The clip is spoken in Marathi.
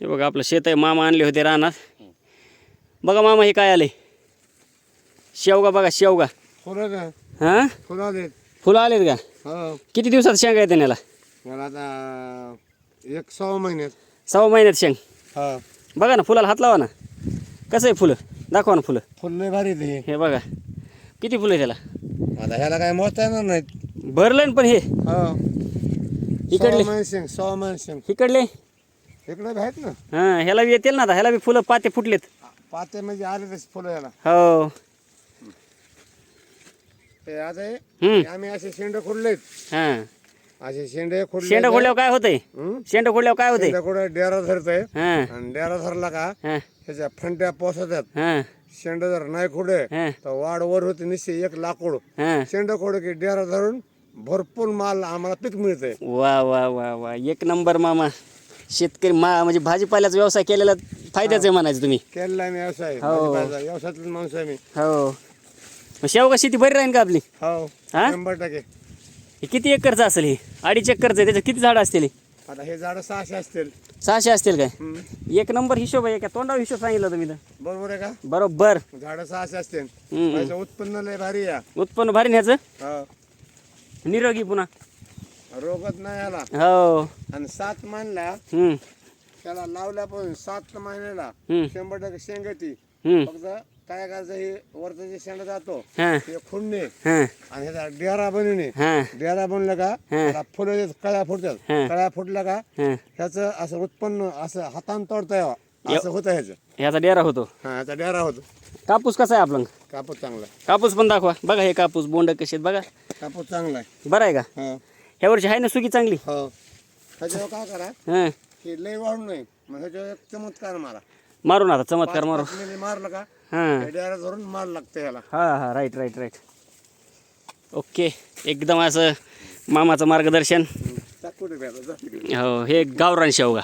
हे बघा आपलं शेत आहे. मामा आणले होते रानात. बघा मामा हे काय आले शेवगा बघा शेवगा. फुलं हां? फुलं आले फुलं आलेत का? हो. किती दिवसात शेंगा येते याला मला आता एक सहा महिन्यात. सव्वा महिन्यात शेंग. हा. बघा ना फुलाला हात लावा ना. कसं आहे फुलं? दाखवा ना फुलं. फुल भारी ते हे. बघा. किती फुलं आहे त्याला आता ह्याला काय मोजता येणार नाहीत. भरलं ना पण हे. हो. इकडले. सहा महिने शेंग सहा महिने शेंग. इकडले. इकडे बी आहेत ना. हां ह्याला बी येतील ना आता. ह्याला बी फुलं पाते फुटलेत. पाते म्हणजे आले तसे फुलं ह्याला हो. ते आता हे हम्म. आम्ही असे शेंड खोडलेत हां. असे शेंडे खोडले शेंड खोडल्यावर काय होतंय? शेंड खोडल्यावर काय होतंय? शेंडे खोडे डेरा धरतय. हां. आणि डेरा धरला का हां. ह्याच्या फंट्या पोसतात. हां. शेंड जर नाही खोडे हां. तर वाढ वर होते निश्चय एक लाकूड. हां. शेंड खोड की डेरा धरून भरपूर माल आम्हाला पीक मिळतंय. वा वा वा वा. एक नंबर मामा. शेतकरी मा म्हणजे भाजीपाल्याचा व्यवसाय केलेला फायद्याचं आहे म्हणायचं तुम्ही. केलेला आहे मी व्यवसाय. हो. माणूस आहे मी. हो. मग शेवगा शेती बरी राहील का आपली? हो. हा? शंभर टक्के. हे किती एकरचं असेल हे? अडीच एकरचं आहे त्याच्यात किती झाडं असतील हे? आता हे झाड सहाशे असतील. सहाशे असतील काय? हम्म. एक नंबर हिशोब आहे का तोंडावर हिशोब सांगितलं तुम्ही तर. बरोबर आहे का? बरोबर. झाड सहाशे असतील. हम्म. त्याचं उत्पन्न लय भारी या उत्पन्न भारी न्यायचं हो. निरोगी पुन्हा. रोगत नाही आला. हो. आणि सात हम्म, त्याला लावल्यापासून सात महिन्याला हम्म, शंभर टक्के शेंग येते. हम्म. फक्त काय करायचं हे वरचं जे शेंड जातो हां. ते खुडणे हां. आणि ह्याचा डेरा बनवणे. हां. डेरा बनलं का त्याला फुलं येतात, कळ्या फुटतात. हं. कळ्या फुटल्या का हां. ह्याचं असं उत्पन्न असं हातानं तोडता यावं. असं होतं ह्याचं. ह्याचा डेरा होतो. हा ह्याचा डेरा होतो. कापूस कसा आहे आपला? कापूस चांगला आहे. कापूस पण दाखवा. बघा हे कापूस बोंड कसे आहेत बघा. कापूस चांगला आहे. बरं आहे का? हो. ह्या वर्षी आहे ना सुकी चांगली? हो. ह्याच्यावर काय करा? हां. की लय वाढू नये. मग ह्याच्यावर एक चमत्कार मारा. मारू ना आता चमत्कार मारू. पाच मिली मारलं का? हां. धरून मार लागतं ह्याला. हां हां राईट राईट राईट ओके एकदम असं मामाचं मार्गदर्शन. टाकू दे बॅग, जा तिकडे. हो हे गावरान शेवगा.